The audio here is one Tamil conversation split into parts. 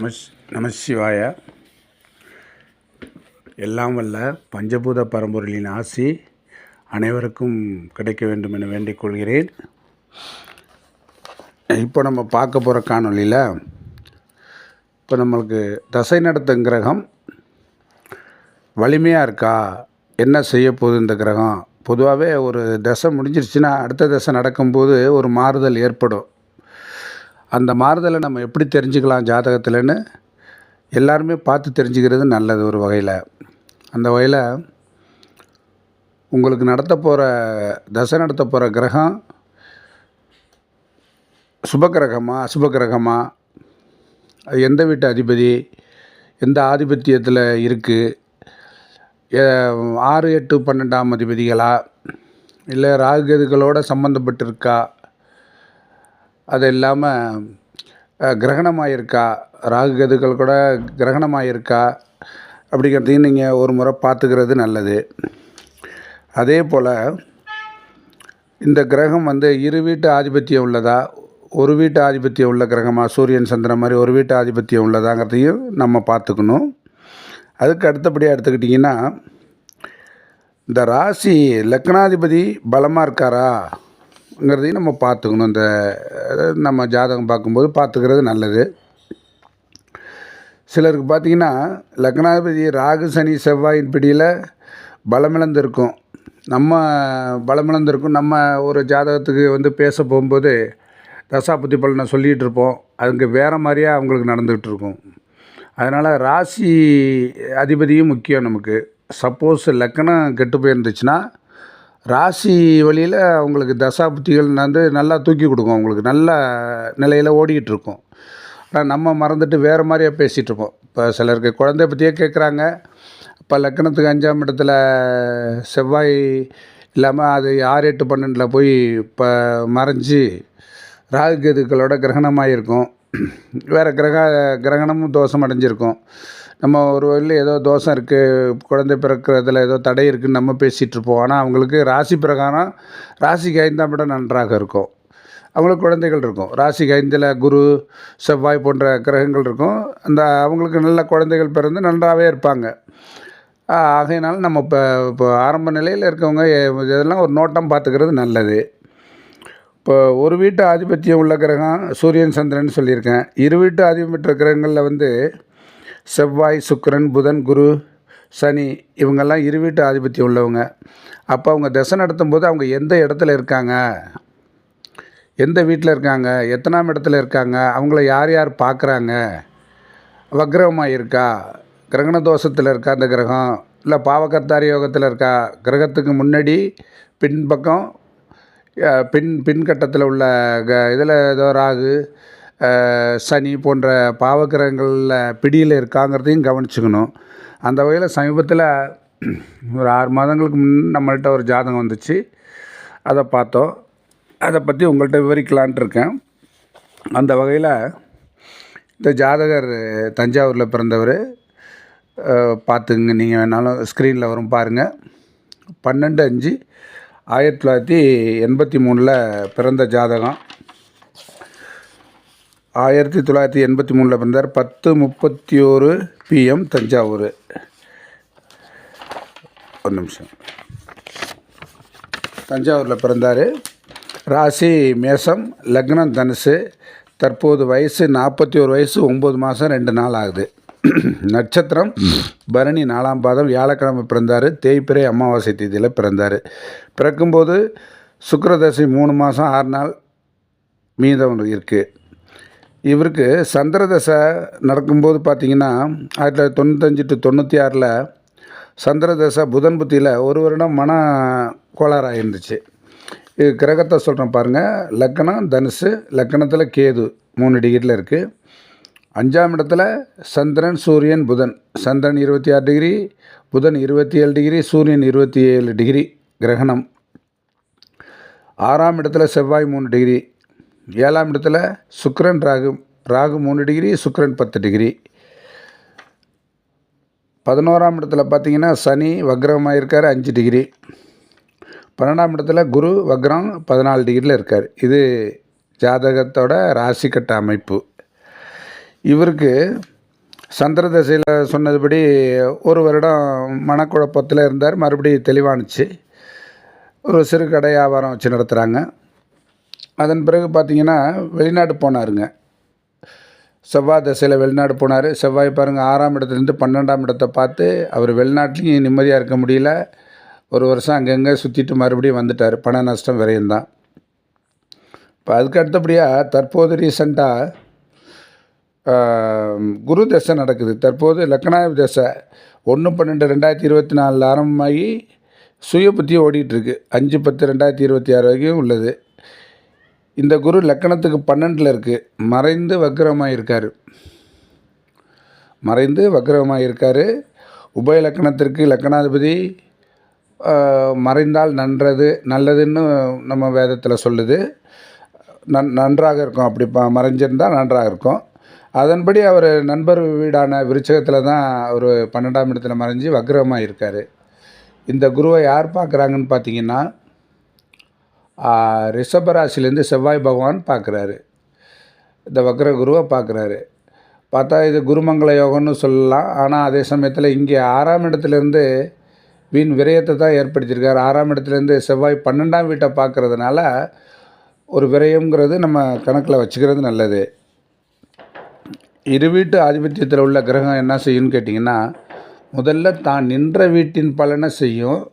நமஸ் நமசிவாய எல்லாம் வல்ல பஞ்சபூத பரம்பொருளின் ஆசி அனைவருக்கும் கிடைக்க வேண்டும் என வேண்டிக் கொள்கிறேன். இப்போ நம்ம பார்க்க போகிற காணொலியில் இப்போ நம்மளுக்கு தசை நடத்தும் கிரகம் வலிமையாக இருக்கா? என்ன செய்ய போகுது இந்த கிரகம்? பொதுவாகவே ஒரு தசை முடிஞ்சிருச்சுன்னா அடுத்த தசை நடக்கும்போது ஒரு மாறுதல் ஏற்படும். அந்த மாறுதலை நம்ம எப்படி தெரிஞ்சுக்கலாம் ஜாதகத்தில்னு எல்லாருமே பார்த்து தெரிஞ்சுக்கிறது நல்லது ஒரு வகையில். அந்த வகையில் உங்களுக்கு நடத்த போகிற தசை நடத்த போகிற கிரகம் சுப கிரகமா அசுப அது எந்த வீட்டு அதிபதி? எந்த ஆதிபத்தியத்தில் இருக்குது ஆறு எட்டு பன்னெண்டாம் அதிபதிகளா? இல்லை ராகுகதுகளோடு சம்மந்தப்பட்டிருக்கா அது இல்லாமல் கிரகணமாக இருக்கா ராகு கதுக்கள் கூட கிரகணமாக இருக்கா அப்படிங்கிறதையும் நீங்கள் ஒரு முறை பார்த்துக்கிறது நல்லது. அதே போல் இந்த கிரகம் வந்து இரு வீட்டு ஆதிபத்தியம் உள்ளதா? ஒரு வீட்டு ஆதிபத்தியம் உள்ள கிரகமாக சூரியன் சந்திரன் மாதிரி ஒரு வீட்டு ஆதிபத்தியம் உள்ளதாங்கிறதையும் நம்ம பார்த்துக்கணும். அதுக்கு அடுத்தபடியாக எடுத்துக்கிட்டிங்கன்னா இந்த ராசி லக்னாதிபதி பலமாக இருக்காரா? ங்கிறதையும் நம்ம பார்த்துக்கணும். இந்த அதாவது நம்ம ஜாதகம் பார்க்கும்போது பார்த்துக்கிறது நல்லது. சிலருக்கு பார்த்திங்கன்னா லக்னாதிபதி ராகு சனி செவ்வாயின் பிடியில் பலமிழந்திருக்கும். நம்ம பலமிழந்திருக்கும். நம்ம ஒரு ஜாதகத்துக்கு வந்து பேச போகும்போது தசாபுத்தி பலனை சொல்லிகிட்டு இருப்போம். அதுக்கு வேறு மாதிரியாக அவங்களுக்கு நடந்துக்கிட்டு இருக்கும். அதனால் ராசி அதிபதியும் முக்கியம் நமக்கு. சப்போஸ் லக்கணம் கெட்டு போயிருந்துச்சுன்னா ராசி வழியில் அவங்களுக்கு தசா புத்திகள் வந்து நல்லா தூக்கி கொடுக்கும். அவங்களுக்கு நல்ல நிலையில் ஓடிக்கிட்டு இருக்கும் ஆனால் நம்ம மறந்துட்டு வேறு மாதிரியே பேசிகிட்டு இருப்போம் இப்போ சிலருக்கு குழந்தைய பற்றியே கேட்குறாங்க இப்போ லக்கணத்துக்கு அஞ்சாம் இடத்துல செவ்வாய் இல்லாமல் அது ஆறு எட்டு பன்னெண்டில் போய் இப்போ மறைஞ்சி ராகு கேதுக்களோட கிரகணமாக இருக்கும் வேறு கிரக கிரகணமும் தோஷம் அடைஞ்சிருக்கும். நம்ம ஒரு வழியில் ஏதோ தோஷம் இருக்குது குழந்தை பிறக்கிறதுல ஏதோ தடை இருக்குதுன்னு நம்ம பேசிகிட்ருப்போம் ஆனால் அவங்களுக்கு ராசி பிரகாரம் ராசிக்கு ஐந்தாம் இடம் நன்றாக இருக்கும். அவங்களுக்கு குழந்தைகள் இருக்கும். ராசிக்கு ஐந்தில் குரு செவ்வாய் போன்ற கிரகங்கள் இருக்கும். அந்த அவங்களுக்கு நல்ல குழந்தைகள் பிறந்து நன்றாகவே இருப்பாங்க. ஆகையினால் நம்ம இப்போ இப்போ ஆரம்ப நிலையில் இருக்கவங்க இதெல்லாம் ஒரு நோட்டம் பார்த்துக்கிறது நல்லது. இப்போ ஒரு வீட்டு ஆதிபத்தியம் உள்ள கிரகம் சூரியன் சந்திரன் சொல்லியிருக்கேன். இரு வீட்டு ஆதிபத்திய கிரகங்களில் வந்து செவ்வாய் சுக்கரன் புதன் குரு சனி இவங்கெல்லாம் இரு வீட்டு ஆதிபத்தியம் உள்ளவங்க. அப்போ அவங்க தசை நடத்தும் போது அவங்க எந்த இடத்துல இருக்காங்க? எந்த வீட்டில் இருக்காங்க? எத்தனாம் இடத்துல இருக்காங்க? அவங்கள யார் யார் பார்க்குறாங்க வக்ரமாக இருக்கா? கிரகண தோஷத்தில் இருக்கா அந்த கிரகம்? இல்லை பாவகத்தாரி யோகத்தில் இருக்கா? கிரகத்துக்கு முன்னாடி பின்பக்கம் பின் பின்கட்டத்தில் உள்ள க இதில் ஏதோ ராகு சனி போன்ற பாவக்கிரகங்களில் பிடியில் இருக்காங்கிறதையும் கவனிச்சுக்கணும். அந்த வகையில் சமீபத்தில் ஒரு ஆறு மாதங்களுக்கு முன் நம்மள்கிட்ட ஒரு ஜாதகம் வந்துச்சு. அதை பார்த்தோம். அதை பற்றி உங்கள்கிட்ட விவரிக்கலான்ட்டு இருக்கேன். அந்த வகையில் இந்த ஜாதகர் தஞ்சாவூரில் பிறந்தவர். பார்த்துங்க நீங்கள் வேணாலும் ஸ்க்ரீனில் வரும் பாருங்கள் பன்னெண்டு அஞ்சு ஆயிரத்தி தொள்ளாயிரத்தி எண்பத்தி மூணில் பிறந்த ஜாதகம். ஆயிரத்தி தொள்ளாயிரத்தி எண்பத்தி மூணில் பிறந்தார். பத்து முப்பத்தி ஒரு பிஎம் தஞ்சாவூர். ஒரு நிமிஷம். தஞ்சாவூரில் பிறந்தார். ராசி மேசம் லக்னம் தனுசு. தற்போது வயசு நாற்பத்தி ஒரு வயசு ஒம்பது மாதம் ரெண்டு நாள் ஆகுது. நட்சத்திரம். பரணி நாலாம் பாதம். வியாழக்கிழமை பிறந்தார். தேய்பிறை அமாவாசை தேதியில் பிறந்தார். பிறக்கும்போது சுக்கரதசை மூணு மாதம் ஆறு நாள் மீதம் இருக்குது இவருக்கு சந்திரதசை நடக்கும்போது பார்த்திங்கன்னா ஆயிரத்தி தொள்ளாயிரத்தி தொண்ணூத்தஞ்சு டு தொண்ணூற்றி ஆறில் சந்திரதசை புதன் புத்தியில் ஒரு வருடம் மன கோளாறாக இருந்துச்சு. இது கிரகத்தை சொல்கிறேன் பாருங்கள் லக்கணம் தனுசு லக்கணத்தில் கேது மூணு டிகிரியில் இருக்குது அஞ்சாம் இடத்துல சந்திரன் சூரியன் புதன். சந்திரன் இருபத்தி ஆறு டிகிரி புதன் இருபத்தி ஏழு டிகிரி சூரியன் இருபத்தி ஏழு டிகிரி கிரகணம். ஆறாம் இடத்துல செவ்வாய் மூணு டிகிரி. ஏழாம் இடத்துல சுக்கரன் ராகு ராகு மூணு டிகிரி சுக்கரன் பத்து டிகிரி. பதினோராம் இடத்துல பார்த்தீங்கன்னா சனி வக்ரமாக இருக்கார் அஞ்சு டிகிரி. பன்னெண்டாம் இடத்துல குரு வக்ரம் பதினாலு டிகிரியில் இருக்கார். இது ஜாதகத்தோட ராசி கட்ட அமைப்பு. இவருக்கு சந்திர தசையில் சொன்னதுபடி ஒரு வருடம் மனக்குழப்பத்தில் இருந்தார். மறுபடியும் தெளிவானுச்சு. ஒரு சிறு கடை வியாபாரம் வச்சு நடத்துகிறாங்க அதன் பிறகு பார்த்தீங்கன்னா வெளிநாடு போனாருங்க. செவ்வாய் தசையில் வெளிநாடு போனார். செவ்வாய் பாருங்கள் ஆறாம் இடத்துலேருந்து பன்னெண்டாம் இடத்தை பார்த்து அவர் வெளிநாட்டிலையும் நிம்மதியாக இருக்க முடியல. ஒரு வருஷம் அங்கங்கே சுற்றிட்டு மறுபடியும் வந்துட்டார். பண நஷ்டம் விரையும் இப்போ அதுக்கு அடுத்தபடியாக தற்போது ரீசண்டாக குரு தசை நடக்குது. தற்போது லக்னாதி தசை ஒன்று பன்னெண்டு ரெண்டாயிரத்தி இருபத்தி நாலில் ஆரம்பமாகி சுய புத்தி ஓடிட்டுருக்கு. அஞ்சு பத்து ரெண்டாயிரத்தி இருபத்தி ஆறு வரைக்கும் உள்ளது. இந்த குரு லக்கணத்துக்கு பன்னெண்டில் இருக்குது மறைந்து வக்ரமாக இருக்கார். மறைந்து வக்ரமாக இருக்கார். உபய லக்கணத்திற்கு லக்கணாதிபதி மறைந்தால் நன்றது நல்லதுன்னு நம்ம வேதத்தில் சொல்லுது. நன் நன்றாக இருக்கும். அப்படி மறைஞ்சிருந்தால் நன்றாக இருக்கும். அதன்படி அவர் நண்பர் வீடான விருச்சகத்தில் தான் அவர் பன்னெண்டாம் இடத்துல மறைஞ்சு வக்ரமாக இருக்கார். இந்த குருவை யார் பார்க்குறாங்கன்னு பார்த்தீங்கன்னா ரிஷபராசிலேருந்து செவ்வாய் பகவான் பார்க்குறாரு. இந்த வக்ர குருவை பார்க்குறாரு. பார்த்தா இது குருமங்கள யோகம்னு சொல்லலாம். ஆனால் அதே சமயத்தில் இங்கே ஆறாம் இடத்துலேருந்து வீண் விரயத்தை தான் ஏற்படுத்தியிருக்கார். ஆறாம் இடத்துலேருந்து செவ்வாய் பன்னெண்டாம் வீட்டை பார்க்கறதுனால ஒரு விரயங்கிறது நம்ம கணக்கில் வச்சுக்கிறது நல்லது. இரு வீட்டு ஆதிபத்தியத்தில் உள்ள கிரகம் என்ன செய்யும்னு கேட்டிங்கன்னா முதல்ல தான் நின்ற வீட்டின் பலனை செய்யும்.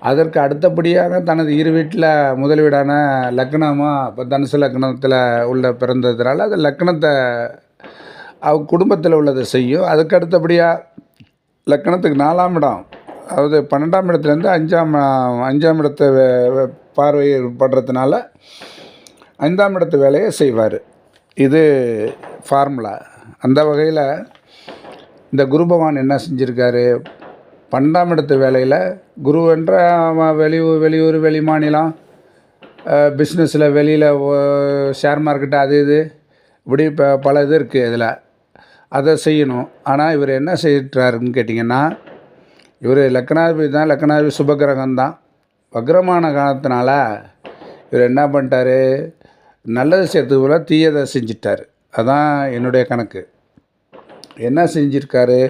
அதற்கு அடுத்தபடியாக தனது இரு வீட்டில் முதல் வீடான லக்னமாக இப்போ தனுசு லக்னத்தில் உள்ள பிறந்ததுனால அது லக்னத்தை அவ குடும்பத்தில் உள்ளதை செய்யும். அதுக்கு அடுத்தபடியாக லக்கணத்துக்கு நாலாம் இடம். அதாவது பன்னெண்டாம் இடத்துலேருந்து அஞ்சாம் அஞ்சாம் இடத்தை வே- பார்வை படுறதுனால ஐந்தாம் இடத்து வேலையை செய்வார். இது ஃபார்முலா அந்த வகையில் இந்த குரு பகவான் என்ன செஞ்சுருக்காரு? பன்னெண்டாம் இடத்து வேலையில் குரு என்ற வெளியூர் வெளியூர் வெளி மாநிலம் பிஸ்னஸில் வெளியில் ஷேர் மார்க்கெட்டு அது இது இப்படி இப்போ பல இது இருக்குது இதில். அதை செய்யணும். ஆனால் இவர் என்ன செய்கிறாருன்னு கேட்டிங்கன்னா இவர் லக்னாதிபதி தான் லக்னாதிபதி சுபகிரகம் தான். வக்ரமான காலத்தினால இவர் என்ன பண்ணிட்டாரு? நல்லது செய்யறதுக்கு போல தீயதை செஞ்சிட்டார். அதான் என்னுடைய கணக்கு. என்ன செஞ்சிருக்காரு?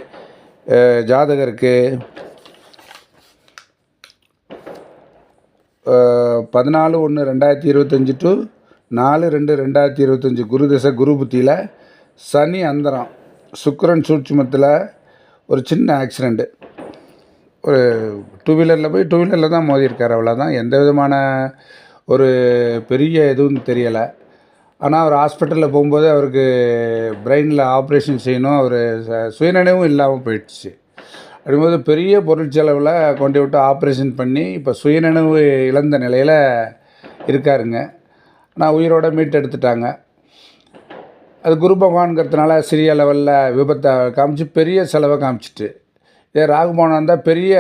ஜாதகருக்கு பதினாலு ஒன்று ரெண்டாயிரத்தி இருபத்தஞ்சி டு நாலு ரெண்டு ரெண்டாயிரத்தி இருபத்தஞ்சி குரு தசை குரு புத்தியில் சனி அந்தரம் சுக்கரன் சூட்சுமத்தில் ஒரு சின்ன ஆக்சிடெண்ட்டு ஒரு டூ வீலரில் போய் டூ வீலரில் தான் மோதியிருக்கார். அவ்வளோதான் எந்த விதமான ஒரு பெரிய எதுவும் தெரியலை. ஆனால் அவர் ஹாஸ்பிட்டலில் போகும்போது அவருக்கு பிரெயினில் ஆப்ரேஷன் செய்யணும் அவர் சுயநினைவும் இல்லாமல் போயிடுச்சு. அப்படிங்கும்போது பெரிய பொருள் செலவில் கொண்டு விட்டு ஆப்ரேஷன் பண்ணி இப்போ சுயநினைவு இழந்த நிலையில் இருக்காருங்க. நான் உயிரோட மீட் எடுத்துட்டாங்க. அது குரு பகவான்கிறதுனால சிறிய லெவலில் விபத்தை காமிச்சு பெரிய செலவை காமிச்சிட்டு. இதே ராகுபவனம் இருந்தால் பெரிய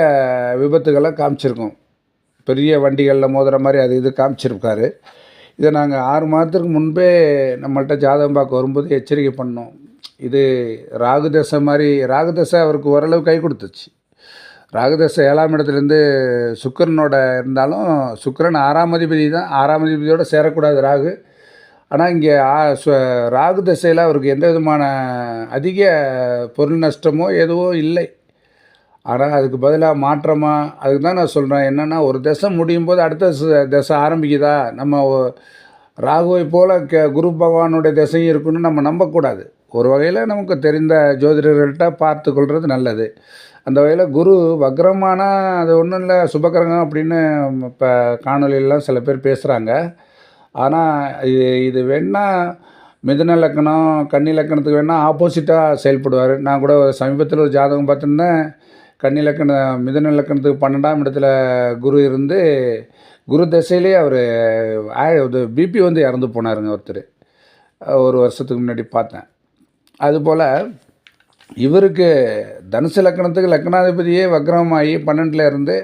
விபத்துகளை காமிச்சிருக்கும். பெரிய வண்டிகளில் மோதுகிற மாதிரி அது இது காமிச்சிருக்காரு. இதை நாங்கள் ஆறு மாதத்துக்கு முன்பே நம்மள்கிட்ட ஜாதகம் பார்க்க வரும்போது எச்சரிக்கை பண்ணோம். இது ராகு தசை மாதிரி ராகு தசை அவருக்கு ஓரளவு கை கொடுத்துச்சு. ராகு தசை ஏழாம் இடத்துலேருந்து சுக்கிரனோட இருந்தாலும் சுக்கிரன் ஆறாம் அதிபதி தான் ஆறாம் அதிபதியோடு சேரக்கூடாது ராகு. ஆனால் இங்கே சு- ராகு தசையில் அவருக்கு எந்த விதமான அதிக பொருள் நஷ்டமோ எதுவும் இல்லை. ஆனால் அதுக்கு பதிலாக மாற்றமாக அதுக்கு தான் நான் சொல்கிறேன் என்னென்னா ஒரு திசை முடியும் போது அடுத்த திசை தசை ஆரம்பிக்குதா? நம்ம ராகுவை போல் க குரு பகவானுடைய திசையும் இருக்குன்னு நம்ம நம்பக்கூடாது. ஒரு வகையில் நமக்கு தெரிந்த ஜோதிடர்கள்ட்ட பார்த்து கொள்வது நல்லது. அந்த வகையில் குரு வக்ரமானால் அது ஒன்றும் இல்லை சுபக்கிரகம் அப்படின்னு இப்போ காணொலியெல்லாம் சில பேர் பேசுகிறாங்க ஆனால் இது இது வேணால் மிதுன லக்கணம் கன்னி லக்கணத்துக்கு வேணால் ஆப்போசிட்டாக செயல்படுவார். நான் கூட சமீபத்தில் ஒரு ஜாதகம் பார்த்துருந்தேன். கன்னிலக்கண லக்கண லக்கணத்துக்கு பன்னெண்டாம் இடத்துல குரு இருந்து குரு தசையிலே அவர் இது பிபி வந்து இறந்து போனாருங்க ஒருத்தர். ஒரு வருஷத்துக்கு முன்னாடி பார்த்தேன். அதுபோல் இவருக்கு தனுசு லக்கணத்துக்கு லக்னாதிபதியே வக்ரமாகி பன்னெண்டில் இருந்து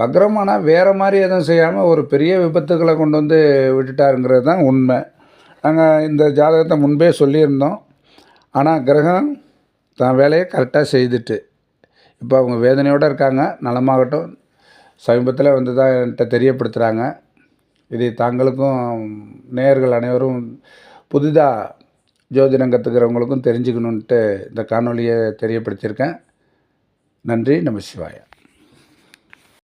வக்ரமானால் வேறு மாதிரி எதுவும் செய்யாமல் ஒரு பெரிய விபத்துக்களை கொண்டு வந்து விட்டுட்டாருங்கிறது தான் உண்மை. நாங்கள் இந்த ஜாதகத்தை முன்பே சொல்லியிருந்தோம். ஆனால் கிரகம் தான் வேலையை கரெக்டாக செய்துட்டு இப்போ அவங்க வேதனையோடு இருக்காங்க நலமாகட்டும். சமீபத்தில் வந்து தான் என்கிட்ட தெரியப்படுத்துகிறாங்க இதை தாங்களுக்கும் நேயர்கள் அனைவரும் புதிதாக ஜோதிடம் கற்றுக்கிறவங்களுக்கும் தெரிஞ்சுக்கணுன்ட்டு இந்த காணொலியை தெரியப்படுத்தியிருக்கேன். நன்றி நம சிவாயா.